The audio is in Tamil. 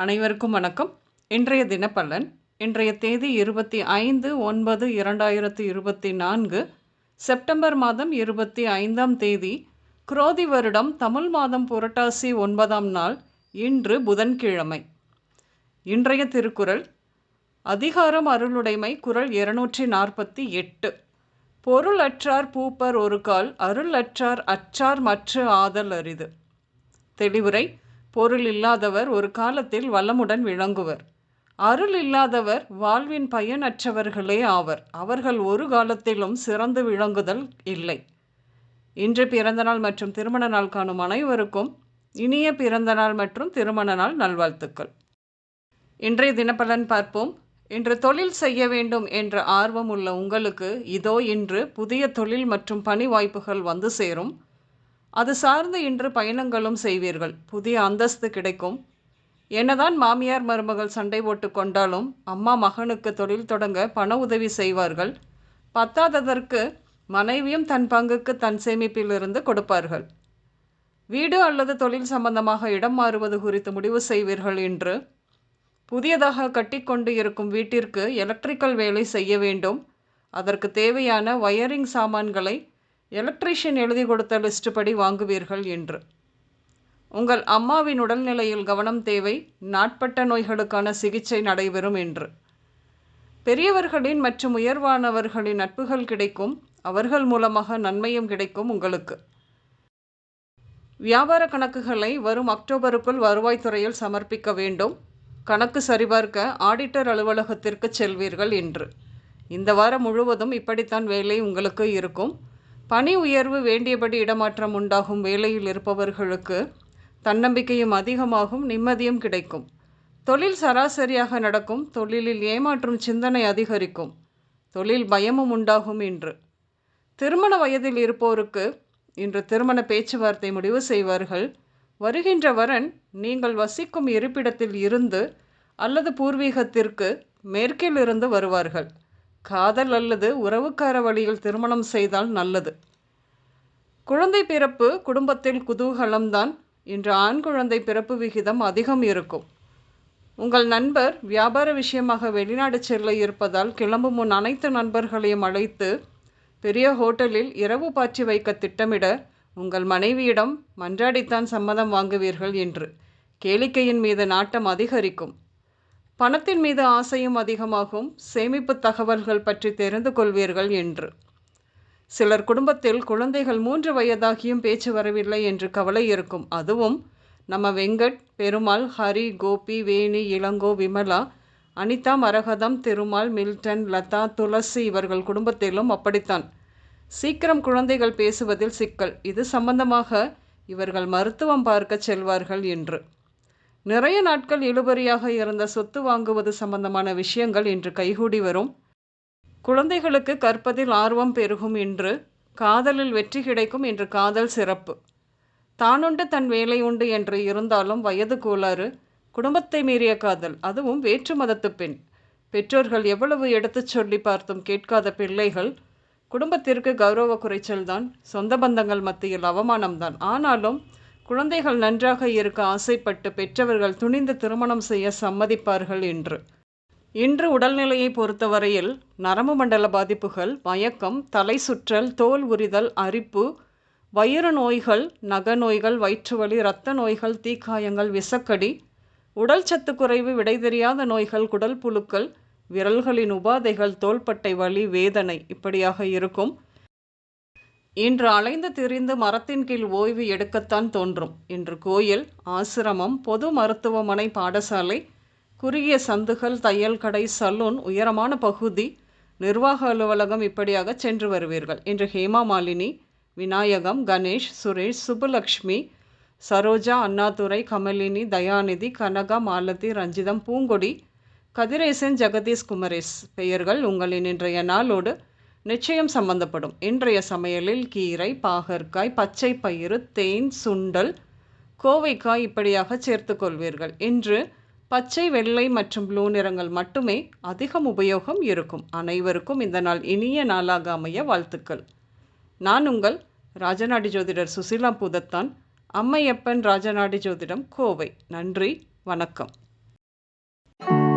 அனைவருக்கும் வணக்கம். இன்றைய தினப்பலன் இன்றைய தேதி இருபத்தி ஐந்து ஒன்பது இரண்டாயிரத்தி இருபத்தி நான்கு செப்டம்பர் மாதம் இருபத்தி ஐந்தாம் தேதி குரோதி வருடம் தமிழ் மாதம் புரட்டாசி ஒன்பதாம் நாள் இன்று புதன்கிழமை. இன்றைய திருக்குறள் அதிகாரம் அருளுடைமை குரல் இருநூற்றி நாற்பத்தி எட்டு. பொருள் அற்றார் பூப்பர் ஒரு கால் அருள் அற்றார் அற்றார் மற்ற ஆதல் அரிது. தெளிவுரை பொருள் இல்லாதவர் ஒரு காலத்தில் வளமுடன் விளங்குவர். அருள் இல்லாதவர் வாழ்வின் பயனற்றவர்களே ஆவர். அவர்கள் ஒரு காலத்திலும் சிறந்து விளங்குதல் இல்லை. இன்று பிறந்தநாள் மற்றும் திருமண நாள் காணும் அனைவருக்கும் இனிய பிறந்தநாள் மற்றும் திருமண நாள் நல்வாழ்த்துக்கள். இன்றைய தினப்பலன் பார்ப்போம். இன்று தொழில் செய்ய வேண்டும் என்ற ஆர்வம் உள்ள உங்களுக்கு இதோ இன்று புதிய தொழில் மற்றும் பணி வாய்ப்புகள் வந்து சேரும். அது சார்ந்து இன்று பயணங்களும் செய்வீர்கள். புதிய அந்தஸ்து கிடைக்கும். என்னதான் மாமியார் மருமகள் சண்டை போட்டு கொண்டாலும் அம்மா மகனுக்கு தொழில் தொடங்க பண உதவி செய்வார்கள். பத்தாததற்கு மனைவியும் தன் பங்குக்கு தன் சேமிப்பிலிருந்து கொடுப்பார்கள். வீடு அல்லது தொழில் சம்பந்தமாக இடம் மாறுவது குறித்து முடிவு செய்வீர்கள் என்று புதியதாக கட்டிக்கொண்டு இருக்கும் வீட்டிற்கு எலக்ட்ரிக்கல் வேலை செய்ய வேண்டும். அதற்கு தேவையான வயரிங் சாமான்களை எலக்ட்ரீஷியன் எழுதி கொடுத்த லிஸ்ட் படி வாங்குவீர்கள் என்று. உங்கள் அம்மாவின் உடல்நிலையில் கவனம் தேவை நாட்பட்ட நோய்களுக்கான சிகிச்சை நடைபெறும் என்று. பெரியவர்களின் மற்றும் உயர்வானவர்களின் நட்புகள் கிடைக்கும் அவர்கள் மூலமாக நன்மையும் கிடைக்கும் உங்களுக்கு. வியாபார கணக்குகளை வரும் அக்டோபருக்குள் வருவாய்த்துறையில் சமர்ப்பிக்க வேண்டும். கணக்கு சரிபார்க்க ஆடிட்டர் அலுவலகத்திற்கு செல்வீர்கள் என்று. இந்த வாரம் முழுவதும் இப்படித்தான் வேலை உங்களுக்கு இருக்கும். பணி உயர்வு வேண்டியபடி இடமாற்றம் உண்டாகும் வேலையில் இருப்பவர்களுக்கு தன்னம்பிக்கையும் அதிகமாகும் நிம்மதியும் கிடைக்கும். தொழில் சராசரியாக நடக்கும் தொழிலில் ஏமாற்றும் சிந்தனை அதிகரிக்கும். தொழில் பயமும் உண்டாகும் இன்று. திருமண வயதில் இருப்போருக்கு இன்று திருமண பேச்சுவார்த்தை முடிவு செய்வார்கள். வருகின்ற வரன் நீங்கள் வசிக்கும் இருப்பிடத்தில் இருந்து அல்லது பூர்வீகத்திற்கு மேற்கில் இருந்து வருவார்கள். காதல் அல்லது உறவுக்கார வழியில் திருமணம் செய்தால் நல்லது. குழந்தை பிறப்பு குடும்பத்தில் குதூகலம்தான். இன்று ஆண் குழந்தை பிறப்பு விகிதம் அதிகம் இருக்கும். உங்கள் நண்பர் வியாபார விஷயமாக வெளிநாடு செல்ல இருப்பதால் கிளம்பும் முன் அனைத்து நண்பர்களையும் அழைத்து பெரிய ஹோட்டலில் இரவு பாய்ச்சி வைக்க திட்டமிட உங்கள் மனைவியிடம் மன்றாடித்தான் சம்மதம் வாங்குவீர்கள் என்று. கேளிக்கையின் மீது நாட்டம் அதிகரிக்கும். பணத்தின் மீது ஆசையும் அதிகமாகும். சேமிப்பு தகவல்கள் பற்றி தெரிந்து கொள்வீர்கள் என்று. சிலர் குடும்பத்தில் குழந்தைகள் மூன்று வயதாகியும் பேச்சு வரவில்லை என்று கவலை இருக்கும். அதுவும் நம்ம வெங்கட் பெருமாள் ஹரி கோபி வேணி இளங்கோ விமலா அனிதா மரகதம் திருமால் மில்டன் லதா துளசி இவர்கள் குடும்பத்திலும் அப்படித்தான். சீக்கிரம் குழந்தைகள் பேசுவதில் சிக்கல். இது சம்பந்தமாக இவர்கள் மருத்துவம் பார்க்க செல்வார்கள் என்று. நிறைய நாட்கள் இழுபறியாக இருந்த சொத்து வாங்குவது சம்பந்தமான விஷயங்கள் இன்று கைகூடி வரும். குழந்தைகளுக்கு கற்பதில் ஆர்வம் பெருகும் என்று காதலில் வெற்றி கிடைக்கும் என்று காதல் சிறப்பு. தானுண்டு தன் வேலை உண்டு என்று இருந்தாலும் வயது கோளாறு குடும்பத்தை மீறிய காதல் அதுவும் வேற்று மதத்து பெண் பெற்றோர்கள் எவ்வளவு எடுத்துச் சொல்லி பார்த்தும் கேட்காத பிள்ளைகள் குடும்பத்திற்கு கௌரவ குறைச்சல்தான் சொந்த பந்தங்கள் மத்தியில் அவமானம்தான். ஆனாலும் குழந்தைகள் நன்றாக இருக்க ஆசைப்பட்டு பெற்றவர்கள் துணிந்து திருமணம் செய்ய சம்மதிப்பார்கள் என்று இன்று உடல்நிலையை பொறுத்தவரையில் நரம்பு மண்டல பாதிப்புகள் மயக்கம் தலை சுற்றல் தோல் உரிதல் அரிப்பு வயிறு நோய்கள் நக நோய்கள் வயிற்றுவலி இரத்த நோய்கள் தீக்காயங்கள் விசக்கடி உடல் சத்து குறைவு விடை தெரியாத நோய்கள் குடல் புழுக்கள் விரல்களின் உபாதைகள் தோள்பட்டை வலி வேதனை இப்படியாக இருக்கும். இன்று அலைந்து திரிந்து மரத்தின் கீழ் ஓய்வு எடுக்கத்தான் தோன்றும். இன்று கோயில் ஆசிரமம் பொது மருத்துவமனை பாடசாலை குறுகிய சந்துகள் தையல் கடை சலூன் உயரமான பகுதி நிர்வாக அலுவலகம் இப்படியாக சென்று வருவீர்கள். இன்று ஹேமா மாலினி விநாயகம் கணேஷ் சுரேஷ் சுப்புலக்ஷ்மி சரோஜா அண்ணாதுரை கமலினி தயாநிதி கனகா மாலதி ரஞ்சிதம் பூங்கொடி கதிரேசன் ஜெகதீஷ் குமரேஷ் பெயர்கள் உங்களின் இன்றைய நாளோடு நிச்சயம் சம்பந்தப்படும். இன்றைய சமையலில் கீரை பாகற்காய் பச்சை பயிறு தேன் சுண்டல் கோவைக்காய் இப்படியாக சேர்த்து கொள்வீர்கள். இன்று பச்சை வெள்ளை மற்றும் ப்ளூ நிறங்கள் மட்டுமே அதிகம் உபயோகம் இருக்கும். அனைவருக்கும் இந்த நாள் இனிய நாளாக அமைய வாழ்த்துக்கள். நான் உங்கள் ராஜநாடி ஜோதிடர் சுசிலா புதத்தான் அம்மையப்பன் ராஜநாடி ஜோதிடம் கோவை. நன்றி வணக்கம். you